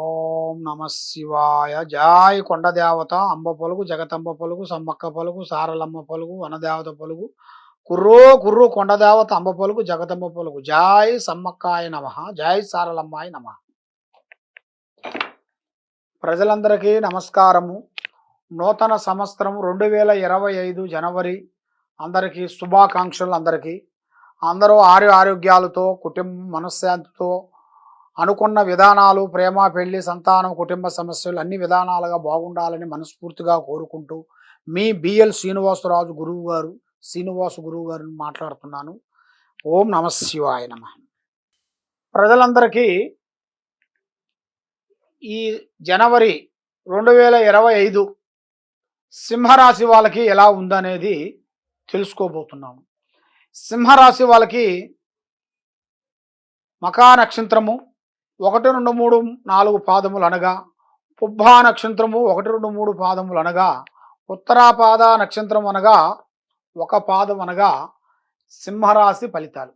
ఓం నమ శివాయ. జాయ్ కొండ దేవత అంబ పలుకు జగతంబ పలుకు సమ్మక్క పలుకు సారలమ్మ పలుకు వనదేవత పలుకు కుర్రో కుర్రు కొండ దేవత అంబ పలుకు జగతంబ పలుకు జాయ్ సమ్మక్కాయ నమ జాయ్ సారలమ్మాయ నమ. ప్రజలందరికీ నమస్కారము. నూతన సంవత్సరం రెండు వేల ఇరవై ఐదు జనవరి అందరికీ శుభాకాంక్షలు అందరికీ. అందరూ ఆరు ఆరోగ్యాలతో కుటుంబ మనశ్శాంతితో అనుకున్న విధానాలు ప్రేమ పెళ్ళి సంతానం కుటుంబ సమస్యలు అన్ని విధానాలుగా బాగుండాలని మనస్ఫూర్తిగా కోరుకుంటూ మీ బిఎల్ శ్రీనివాసరాజు గురువు గారు శ్రీనివాసు గురువు గారిని మాట్లాడుతున్నాను. ఓం నమ శివాయ నమ. ప్రజలందరికీ ఈ జనవరి రెండు వేల ఇరవై ఐదు సింహరాశి వాళ్ళకి ఎలా ఉందనేది తెలుసుకోబోతున్నాము. సింహరాశి వాళ్ళకి మకా నక్షత్రము ఒకటి రెండు మూడు నాలుగు పాదములు అనగా పుబ్బా నక్షత్రము ఒకటి రెండు మూడు పాదములు అనగా ఉత్తరాపాద నక్షత్రం అనగా ఒక పాదం అనగా సింహరాశి ఫలితాలు.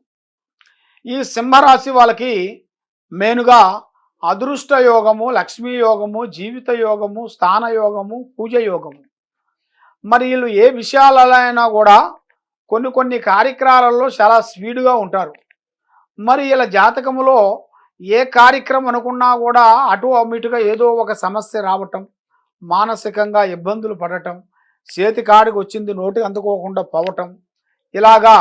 ఈ సింహరాశి వాళ్ళకి మెయిన్గా అదృష్ట యోగము లక్ష్మీ యోగము జీవిత యోగము స్థాన యోగము పూజ యోగము. మరి వీళ్ళు ఏ విషయాలైనా కూడా కొన్ని కొన్ని కార్యక్రమాలలో చాలా స్పీడ్గా ఉంటారు. మరి ఇలా జాతకములో ఏ కార్యక్రమం అనుకున్నా కూడా అటు అమిటుగా ఏదో ఒక సమస్య రావటం మానసికంగా ఇబ్బందులు పడటం చేతి కాడికి వచ్చింది నోటి అందుకోకుండా పోవటం ఇలాగా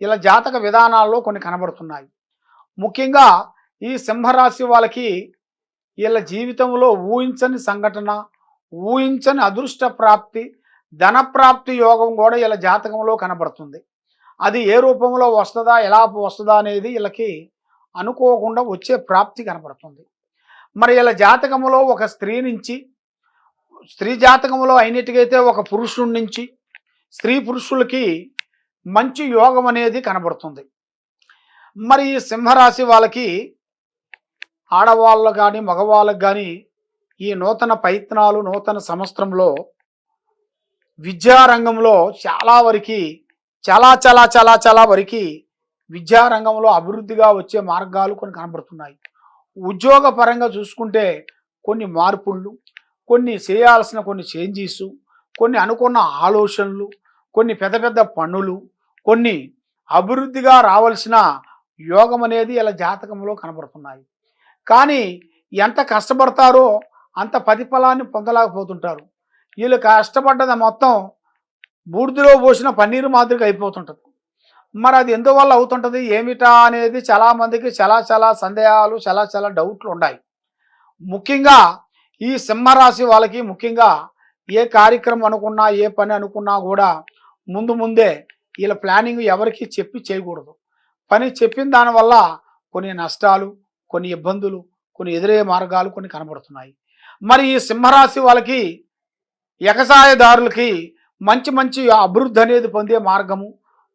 ఇలా జాతక విధానాల్లో కొన్ని కనబడుతున్నాయి. ముఖ్యంగా ఈ సింహరాశి వాళ్ళకి వీళ్ళ జీవితంలో ఊహించని సంఘటన ఊహించని అదృష్ట ప్రాప్తి ధనప్రాప్తి యోగం కూడా వీళ్ళ జాతకంలో కనబడుతుంది. అది ఏ రూపంలో వస్తుందా ఎలా వస్తుందా అనేది వీళ్ళకి అనుకోకుండా వచ్చే ప్రాప్తి కనపడుతుంది మరి ఇలా జాతకములో ఒక స్త్రీ నుంచి స్త్రీ జాతకములో అయినట్టుగైతే ఒక పురుషుడి నుంచి స్త్రీ పురుషులకి మంచి యోగం అనేది కనబడుతుంది. మరి ఈ సింహరాశి వాళ్ళకి ఆడవాళ్ళకు కానీ మగవాళ్ళకు కానీ ఈ నూతన ప్రయత్నాలు నూతన సంవత్సరంలో విద్యారంగంలో చాలా వరకు చాలా చాలా చాలా చాలా వరకు విద్యారంగంలో అభివృద్ధిగా వచ్చే మార్గాలు కొన్ని కనబడుతున్నాయి. ఉద్యోగ పరంగా చూసుకుంటే కొన్ని మార్పులు కొన్ని చేయాల్సిన కొన్ని చేంజెస్ కొన్ని అనుకున్న ఆలోచనలు కొన్ని పెద్ద పెద్ద పనులు కొన్ని అభివృద్ధిగా రావాల్సిన యోగం అనేది ఇలా జాతకంలో కనబడుతున్నాయి. కానీ ఎంత కష్టపడతారో అంత ప్రతిఫలాన్ని పొందలేకపోతుంటారు. వీళ్ళు కష్టపడ్డది మొత్తం బూడిదలో పోసిన పన్నీరు మాదిరిగా అయిపోతుంటుంది. మరి అది ఎందువల్ల అవుతుంటుంది? ఏమిటా అనేది చాలామందికి చాలా చాలా సందేహాలు చాలా చాలా డౌట్లు ఉన్నాయి. ముఖ్యంగా ఈ సింహరాశి వాళ్ళకి ముఖ్యంగా ఏ కార్యక్రమం అనుకున్నా ఏ పని అనుకున్నా కూడా ముందు ముందే వీళ్ళ ప్లానింగ్ ఎవరికి చెప్పి చేయకూడదు. పని చెప్పిన దానివల్ల కొన్ని నష్టాలు కొన్ని ఇబ్బందులు కొన్ని ఎదురయ్యే మార్గాలు కొన్ని కనబడుతున్నాయి. మరి ఈ సింహరాశి వాళ్ళకి ఎగసాయదారులకి మంచి మంచి అభివృద్ధి అనేది పొందే మార్గము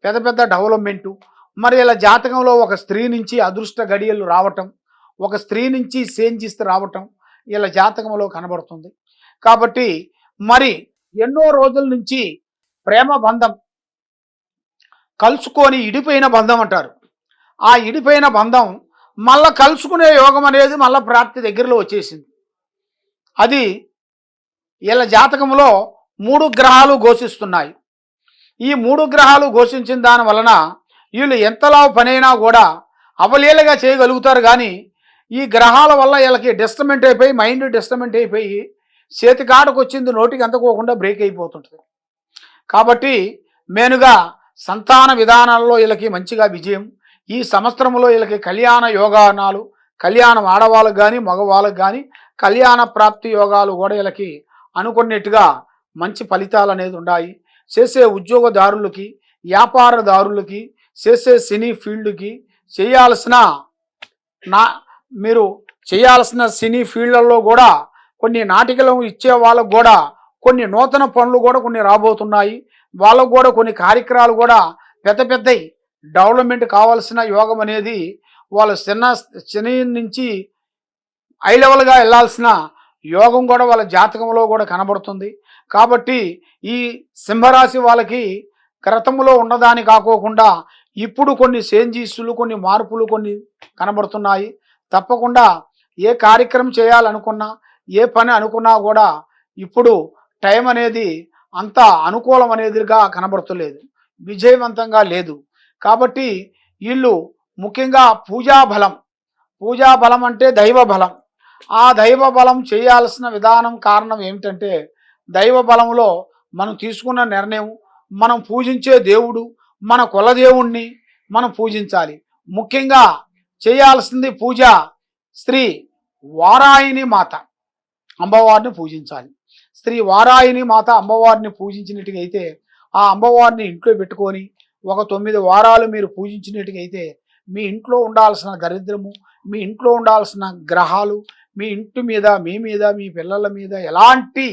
పెద్ద పెద్ద డెవలప్మెంటు మరి ఇలా జాతకంలో ఒక స్త్రీ నుంచి అదృష్ట గడియలు రావటం ఒక స్త్రీ నుంచి సేంజిస్తూ రావటం ఇలా జాతకంలో కనబడుతుంది. కాబట్టి మరి ఎన్నో రోజుల నుంచి ప్రేమ బంధం కలుసుకొని ఇడిపోయిన బంధం అంటారు. ఆ ఇడిపోయిన బంధం మళ్ళా కలుసుకునే యోగం అనేది మళ్ళీ ప్రాప్తి దగ్గరలో వచ్చేసింది. అది వీళ్ళ జాతకంలో మూడు గ్రహాలు ఘోషిస్తున్నాయి. ఈ మూడు గ్రహాలు ఘోషించిన దాని వలన వీళ్ళు ఎంతలా పనైనా కూడా అవలీలగా చేయగలుగుతారు కానీ ఈ గ్రహాల వల్ల వీళ్ళకి డిస్టర్మెంట్ అయిపోయి మైండ్ డిస్టర్మెంట్ అయిపోయి చేతికాడకు వచ్చింది నోటికి అందుకోకుండా బ్రేక్ అయిపోతుంటుంది. కాబట్టి మెయిన్గా సంతాన విధానాల్లో వీళ్ళకి మంచిగా విజయం. ఈ సంవత్సరంలో వీళ్ళకి కళ్యాణ యోగానాలు కళ్యాణం ఆడవాళ్ళకు కానీ మగవాళ్ళకు కానీ కళ్యాణ ప్రాప్తి యోగాలు కూడా వీళ్ళకి అనుకున్నట్టుగా మంచి ఫలితాలు అనేది ఉన్నాయి చేసే ఉద్యోగదారులకి వ్యాపారదారులకి చేసే సినీ ఫీల్డ్కి చేయాల్సిన నా మీరు చేయాల్సిన సినీ ఫీల్డ్లలో కూడా కొన్ని నాటికలు ఇచ్చే వాళ్ళకు కూడా కొన్ని నూతన పనులు కూడా కొన్ని రాబోతున్నాయి. వాళ్ళకు కూడా కొన్ని కార్యక్రమాలు కూడా పెద్ద పెద్దవి డెవలప్మెంట్ కావాల్సిన యోగం అనేది వాళ్ళ చిన్న చిన్న నుంచి హై లెవెల్గా వెళ్ళాల్సిన యోగం కూడా వాళ్ళ జాతకంలో కూడా కనబడుతుంది. కాబట్టి ఈ సింహరాశి వాళ్ళకి క్రతములో ఉన్నదాని కాకోకుండా ఇప్పుడు కొన్ని చేంజీసులు కొన్ని మార్పులు కొన్ని కనబడుతున్నాయి. తప్పకుండా ఏ కార్యక్రమం చేయాలనుకున్నా ఏ పని అనుకున్నా కూడా ఇప్పుడు టైం అనేది అంత అనుకూలం అనేదిగా కనబడుతలేదు. విజయవంతంగా లేదు. కాబట్టి వీళ్ళు ముఖ్యంగా పూజా బలం పూజా బలం అంటే దైవ బలం. ఆ దైవ బలం చేయాల్సిన విధానం కారణం ఏమిటంటే దైవ బలంలో మనం తీసుకున్న నిర్ణయం మనం పూజించే దేవుడు మన కులదేవుణ్ణి మనం పూజించాలి. ముఖ్యంగా చేయాల్సింది పూజ స్త్రీ వారాయిని మాత అమ్మవారిని పూజించాలి. స్త్రీ వారాయిని మాత అమ్మవారిని పూజించినట్టుగైతే అయితే ఆ అమ్మవారిని ఇంట్లో పెట్టుకొని ఒక తొమ్మిది వారాలు మీరు పూజించినట్టుగైతే మీ ఇంట్లో ఉండాల్సిన దరిద్రము మీ ఇంట్లో ఉండాల్సిన గ్రహాలు మీ ఇంటి మీద మీ మీద మీ పిల్లల మీద ఎలాంటి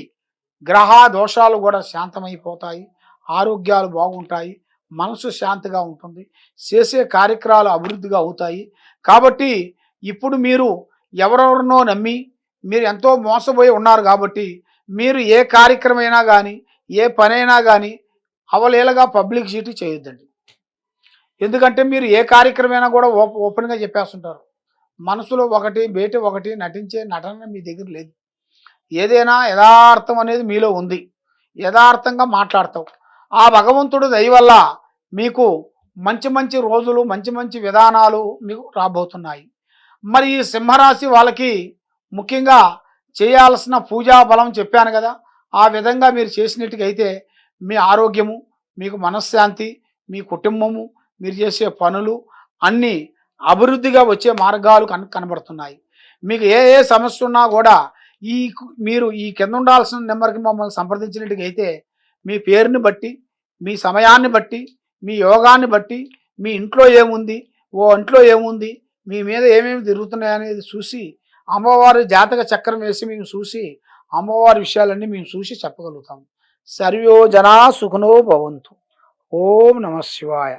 గ్రహ దోషాలు కూడా శాంతమైపోతాయి ఆరోగ్యాలు బాగుంటాయి మనసు శాంతిగా ఉంటుంది చేసే కార్యక్రమాలు అభివృద్ధిగా అవుతాయి. కాబట్టి ఇప్పుడు మీరు ఎవరెవరినో నమ్మి మీరు ఎంతో మోసపోయి ఉన్నారు కాబట్టి మీరు ఏ కార్యక్రమైనా కానీ ఏ పనైనా కానీ అవలేలగా పబ్లిసిటీ చేయొద్దండి. ఎందుకంటే మీరు ఏ కార్యక్రమైనా కూడా ఓప ఓపెన్గా చెప్పేస్తుంటారు. మనసులో ఒకటి బయట ఒకటి నటించే నటన మీ దగ్గర లేదు. ఏదైనా యథార్థం అనేది మీలో ఉంది. యథార్థంగా మాట్లాడతావు. ఆ భగవంతుడు దయవల్ల మీకు మంచి మంచి రోజులు మంచి మంచి విధానాలు మీకు రాబోతున్నాయి. మరి ఈ సింహరాశి వాళ్ళకి ముఖ్యంగా చేయాల్సిన పూజా బలం చెప్పాను కదా. ఆ విధంగా మీరు చేసినట్టుకైతే మీ ఆరోగ్యము మీకు మనశ్శాంతి మీ కుటుంబము మీరు చేసే పనులు అన్నీ అభివృద్ధిగా వచ్చే మార్గాలు కన కనబడుతున్నాయి. మీకు ఏ ఏ సమస్య ఉన్నా కూడా ఈ మీరు ఈ కింద ఉండాల్సిన నెంబర్కి మమ్మల్ని సంప్రదించినట్టుగైతే మీ పేరుని బట్టి మీ సమయాన్ని బట్టి మీ యోగాన్ని బట్టి మీ ఇంట్లో ఏముంది ఓ ఇంట్లో ఏముంది మీ మీద ఏమేమి తిరుగుతున్నాయనేది చూసి అమ్మవారి జాతక చక్రం వేసి మేము చూసి అమ్మవారి విషయాలన్నీ మేము చూసి చెప్పగలుగుతాం. సర్వో జనా సుఖనో భవంతు. ఓం నమ శివాయ.